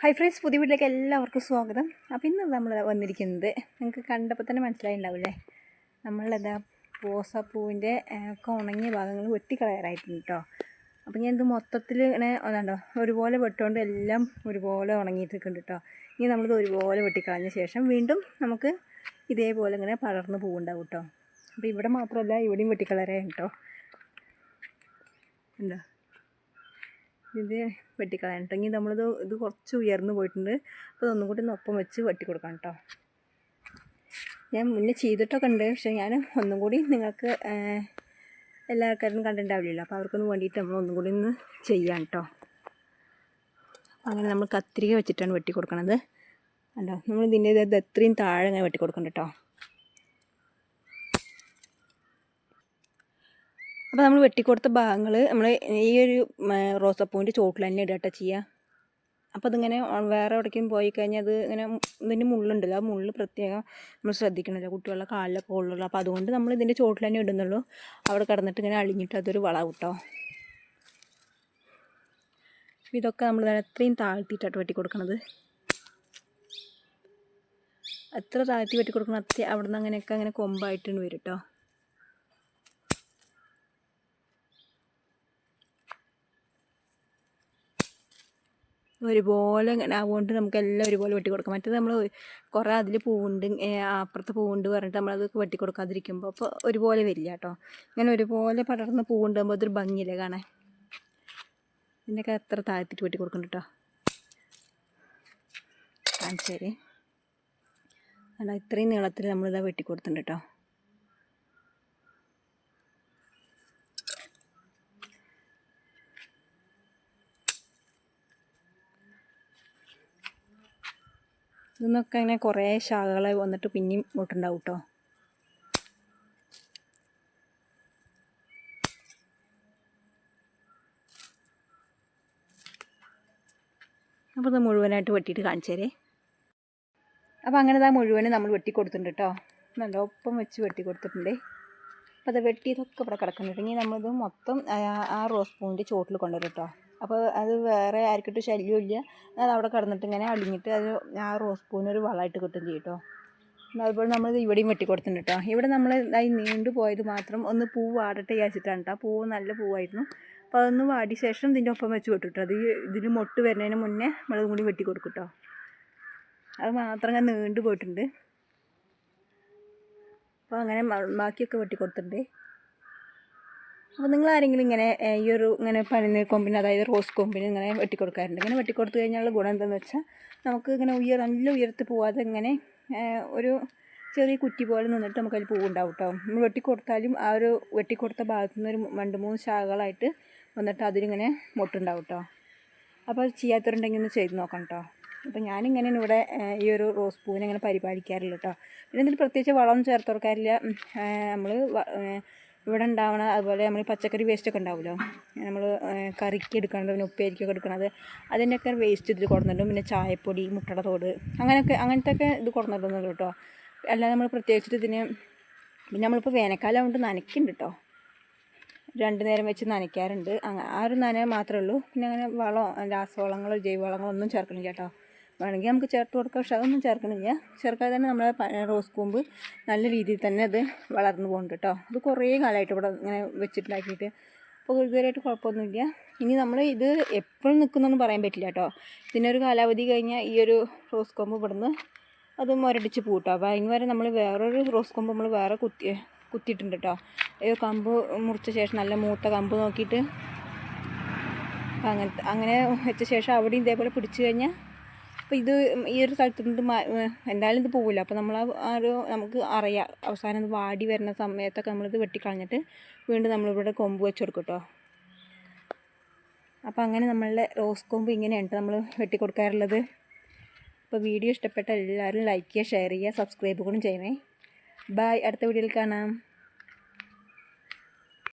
Hi friends പുതിയ വീട്ടിലേക്ക് എല്ലാവർക്കും സ്വാഗതം. അപ്പോൾ ഇന്ന് നമ്മൾ വന്നിരിക്കുന്നത് നിങ്ങൾക്ക് കണ്ടപ്പോൾ തന്നെ മനസ്സിലായിണ്ടാവില്ലേ? നമ്മളെന്താ റോസാപ്പൂവിന്റെ ഒക്കെ ഉണങ്ങിയ ഭാഗങ്ങൾ വെട്ടിക്കളയാറായിട്ടുണ്ട് കേട്ടോ അപ്പോൾ ഞാൻ ഇത് മൊത്തത്തിൽ ഇങ്ങനെ അതാണ്ടോ ഒരുപോലെ വെട്ടുകൊണ്ട് എല്ലാം ഒരുപോലെ ഉണങ്ങിയിട്ടുണ്ട് കേട്ടോ ഇനി നമ്മളിത് ഒരുപോലെ വെട്ടിക്കളഞ്ഞ ശേഷം വീണ്ടും നമുക്ക് ഇതേപോലെ ഇങ്ങനെ പടർന്ന് പൂവുണ്ടാവും കേട്ടോ അപ്പോൾ ഇവിടെ മാത്രമല്ല ഇവിടെയും വെട്ടിക്കളയാറായി കേട്ടോ എന്താ? ഇത് വെട്ടിക്കളയാനിട്ടെങ്കിൽ നമ്മളിത് ഇത് കുറച്ച് ഉയർന്നു പോയിട്ടുണ്ട്. അപ്പോൾ ഒന്നും കൂടി ഒപ്പം വെച്ച് വെട്ടി കൊടുക്കണം കേട്ടോ ഞാൻ മുന്നേ ചെയ്തിട്ടൊക്കെ ഉണ്ട്. പക്ഷേ ഞാൻ ഒന്നും കൂടി നിങ്ങൾക്ക് എല്ലാ ആൾക്കാരും കണ്ടിട്ടുണ്ടാവില്ലല്ലോ. അപ്പോൾ അവർക്കൊന്ന് വേണ്ടിയിട്ട് നമ്മൾ ഒന്നും കൂടി ഒന്ന് ചെയ്യാം കേട്ടോ അങ്ങനെ നമ്മൾ കത്രിക വെച്ചിട്ടാണ് വെട്ടി കൊടുക്കണത് കണ്ടോ? നമ്മൾ ഇതിന്റെ ഇത് എത്രയും താഴെ ഞാൻ വെട്ടി കൊടുക്കണം കേട്ടോ അപ്പോൾ നമ്മൾ വെട്ടിക്കൊടുത്ത ഭാഗങ്ങൾ നമ്മൾ ഈ ഒരു റോസപ്പൂവിന്റെ ചോട്ടിൽ തന്നെ ഇടുക ചെയ്യുക അപ്പോൾ അതിങ്ങനെ വേറെ എവിടേക്കും പോയി കഴിഞ്ഞാൽ അത് ഇങ്ങനെ ഇതിന്റെ മുള്ളുണ്ടല്ലോ ആ മുള്ള് പ്രത്യേകം നമ്മൾ ശ്രദ്ധിക്കണമല്ലോ കുട്ടികളുടെ കാലിലൊക്കെ ഉള്ളുള്ളൂ അപ്പോൾ അതുകൊണ്ട് നമ്മൾ ഇതിന്റെ ചോട്ടിൽ തന്നെ ഇടുന്നുള്ളൂ. അവിടെ കിടന്നിട്ട് ഇങ്ങനെ അളിഞ്ഞിട്ട് അതൊരു വള കേട്ടോ ഇതൊക്കെ നമ്മൾ അത്രയും താഴ്ത്തിയിട്ടാണ് വെട്ടി കൊടുക്കണത് എത്ര താഴ്ത്തി വെട്ടി കൊടുക്കണം അത്ര അവിടെ നിന്ന് അങ്ങനെയൊക്കെ അങ്ങനെ കൊമ്പായിട്ടുണ്ട് വരും കേട്ടോ ഒരുപോലെ ഇങ്ങനെ ആവുകൊണ്ട് നമുക്ക് എല്ലാം ഒരുപോലെ വെട്ടി മറ്റേത് നമ്മൾ കുറേ അതിൽ പൂവുണ്ട് അപ്പുറത്ത് പൂവുണ്ട് പറഞ്ഞിട്ട് നമ്മളത് വെട്ടി കൊടുക്കാതിരിക്കുമ്പോൾ അപ്പോൾ ഒരുപോലെ വരില്ല കേട്ടോ ഇങ്ങനെ ഒരുപോലെ പടർന്ന് പൂവുണ്ടാകുമ്പോൾ അതൊരു ഭംഗിയില്ലേ കാണാൻ? ഇതിന്റെയൊക്കെ എത്ര താഴ്ത്തിട്ട് വെട്ടി കേട്ടോ ശരി. അല്ല ഇത്രയും നീളത്തിൽ നമ്മളിതാ വെട്ടി കൊടുത്തിട്ടുണ്ട് കേട്ടോ ഇതൊന്നൊക്കെ ഇങ്ങനെ കുറേ ശാഖകൾ വന്നിട്ട് പിന്നെയും ഇങ്ങോട്ടുണ്ടാവും കേട്ടോ അപ്പോൾ ഇത് മുഴുവനായിട്ട് വെട്ടിയിട്ട് കാണിച്ചു തരേ. അപ്പോൾ അങ്ങനെ ഇതാ മുഴുവനും നമ്മൾ വെട്ടി കൊടുത്തിട്ടുണ്ട് കേട്ടോ നല്ല ഒപ്പം വെച്ച് വെട്ടി കൊടുത്തിട്ടുണ്ട്. അപ്പോൾ അത് വെട്ടിയതൊക്കെ ഇവിടെ കിടക്കുന്നുണ്ടെങ്കിൽ നമ്മളിത് മൊത്തം ആ റോസ് പൂവിന്റെ ചോട്ടിൽ കൊണ്ടുവരും കേട്ടോ അപ്പോൾ അത് വേറെ ആർക്കിട്ട് ശല്യമില്ല അത് അവിടെ കിടന്നിട്ട് ഇങ്ങനെ അടിഞ്ഞിട്ട് അത് ആ റോസ് പൂവിനൊരു വളമായിട്ട് കിട്ടും ചെയ്യും അതുപോലെ നമ്മൾ ഇവിടെയും വെട്ടിക്കൊടുത്തിട്ടുണ്ട് കേട്ടോ. ഇവിടെ നമ്മൾ ഈ നീണ്ടു പോയത് മാത്രം ഒന്ന് പൂ വാടട്ടെ വിചാരിച്ചിട്ടാണ് കേട്ടോ. പൂവ് നല്ല പൂവായിരുന്നു. അപ്പോൾ അതൊന്ന് വാടിയ ശേഷം ഇതിന്റെ ഒപ്പം വെച്ച് വിട്ടിട്ടോ അത് ഇതിന് മൊട്ട് വരുന്നതിന് മുന്നേ നമ്മളതും കൂടി വെട്ടി കൊടുക്കും കേട്ടോ. അത് മാത്രം ഞാൻ നീണ്ടു പോയിട്ടുണ്ട്. അപ്പോൾ അങ്ങനെ ബാക്കിയൊക്കെ വെട്ടി കൊടുത്തിട്ടുണ്ട്. അപ്പോൾ നിങ്ങൾ ആരെങ്കിലും ഇങ്ങനെ ഈ ഒരു ഇങ്ങനെ പനിനീർ കൊമ്പിന് അതായത് റോസ് കൊമ്പിന് ഇങ്ങനെ വെട്ടിക്കൊടുക്കാറുണ്ട്. ഇങ്ങനെ വെട്ടിക്കൊടുത്തു കഴിഞ്ഞാൽ ഗുണം എന്താണെന്ന് വെച്ചാൽ നമുക്ക് ഇങ്ങനെ ഉയർ നല്ല ഉയരത്ത് പോവാതെ ഇങ്ങനെ ഒരു ചെറിയ കുറ്റി പോലെ നിന്നിട്ട് നമുക്ക് അതിൽ പൂവുണ്ടാവും കേട്ടോ നമ്മൾ വെട്ടിക്കൊടുത്താലും ആ ഒരു വെട്ടിക്കൊടുത്ത ഭാഗത്തു നിന്ന് ഒരു രണ്ട് മൂന്ന് ശാഖകളായിട്ട് വന്നിട്ട് അതിലിങ്ങനെ മുട്ടുണ്ടാവും കേട്ടോ അപ്പോൾ അത് ചെയ്യാത്തവരുണ്ടെങ്കിൽ ഒന്ന് ചെയ്ത് നോക്കണം കേട്ടോ അപ്പോൾ ഞാനിങ്ങനെയാണ് ഇവിടെ ഈ ഒരു റോസ് പൂവിനെ ഇങ്ങനെ പരിപാലിക്കാറില്ല കേട്ടോ പിന്നെ ഇതിൽ പ്രത്യേകിച്ച് വളമൊന്നും ചേർത്ത് കൊടുക്കാറില്ല. നമ്മൾ ഇവിടെ ഉണ്ടാവണ അതുപോലെ നമ്മൾ പച്ചക്കറി വേസ്റ്റൊക്കെ ഉണ്ടാവുമല്ലോ നമ്മൾ കറിക്ക് എടുക്കണത് പിന്നെ ഉപ്പേരിക്കൊക്കെ എടുക്കണത് അതിന്റെയൊക്കെ വേസ്റ്റ് ഇതിൽ കൊടുക്കുന്നുണ്ട് പിന്നെ ചായപ്പൊടി മുട്ടയുടെ തോട് അങ്ങനെയൊക്കെ അങ്ങനത്തെ ഒക്കെ ഇത് കൊടുക്കുന്നുണ്ടെന്നുള്ളൂ കേട്ടോ. അല്ലാതെ നമ്മൾ പ്രത്യേകിച്ചിട്ട് ഇതിന് പിന്നെ നമ്മളിപ്പോൾ വേനൽക്കാലം കൊണ്ട് നനയ്ക്കുന്നുണ്ട് കേട്ടോ രണ്ട് നേരം വെച്ച് നനയ്ക്കാറുണ്ട്. ആ ഒരു നന മാത്രമേ ഉള്ളൂ. പിന്നെ അങ്ങനെ വളമോ രാസവളങ്ങളോ ജൈവവളങ്ങളോ ഒന്നും ചേർക്കണില്ല കേട്ടോ. വേണമെങ്കിൽ നമുക്ക് ചേർത്ത് കൊടുക്കാം. പക്ഷെ അതൊന്നും ചേർക്കണില്ല. ചേർക്കാതെ തന്നെ നമ്മുടെ റോസ് കൂമ്പ് നല്ല രീതിയിൽ തന്നെ അത് വളർന്നു പോകുന്നുണ്ട് കേട്ടോ. അത് കുറേ കാലമായിട്ട് ഇവിടെ ഇങ്ങനെ വെച്ചിട്ടുണ്ടാക്കിയിട്ട്. അപ്പോൾ ഇതുവരെയായിട്ട് കുഴപ്പമൊന്നുമില്ല. ഇനി നമ്മൾ ഇത് എപ്പോഴും നിൽക്കുന്നൊന്നും പറയാൻ പറ്റില്ല കേട്ടോ. ഇതിനൊരു കാലാവധി കഴിഞ്ഞാൽ ഈ ഒരു റോസ് കൊമ്പ് ഇവിടുന്ന് അത് മുരടിച്ച് പൂട്ടോ അപ്പോൾ അതിന് വരെ നമ്മൾ വേറൊരു റോസ് കൊമ്പ് നമ്മൾ വേറെ കുത്തി കുത്തിയിട്ടുണ്ട് കേട്ടോ. കമ്പ് മുറിച്ച ശേഷം നല്ല മൂത്ത കമ്പ് നോക്കിയിട്ട്. അങ്ങനത്തെ അങ്ങനെ വെച്ച ശേഷം അവിടെയും ഇതേപോലെ പിടിച്ചു കഴിഞ്ഞാൽ അപ്പോൾ ഇത് ഈ ഒരു സ്ഥലത്ത് എന്തായാലും ഇത് പോവില്ല അപ്പോൾ നമ്മൾ ആ ഒരു നമുക്ക് അറിയാം. അവസാനം ഇത് വാടി വരുന്ന സമയത്തൊക്കെ നമ്മളിത് വെട്ടിക്കളഞ്ഞിട്ട് വീണ്ടും നമ്മളിവിടെ കൊമ്പ് വെച്ച് കൊടുക്കും കേട്ടോ അപ്പോൾ അങ്ങനെ നമ്മളുടെ റോസ് കൊമ്പ് ഇങ്ങനെയാണ് നമ്മൾ വെട്ടിക്കൊടുക്കാറുള്ളത്. അപ്പോൾ വീഡിയോ ഇഷ്ടപ്പെട്ട എല്ലാവരും ലൈക്ക് ചെയ്യുക ഷെയർ ചെയ്യുക സബ്സ്ക്രൈബ് കൂടി ചെയ്യണേ. ബായ് അടുത്ത വീഡിയോയിൽ കാണാം.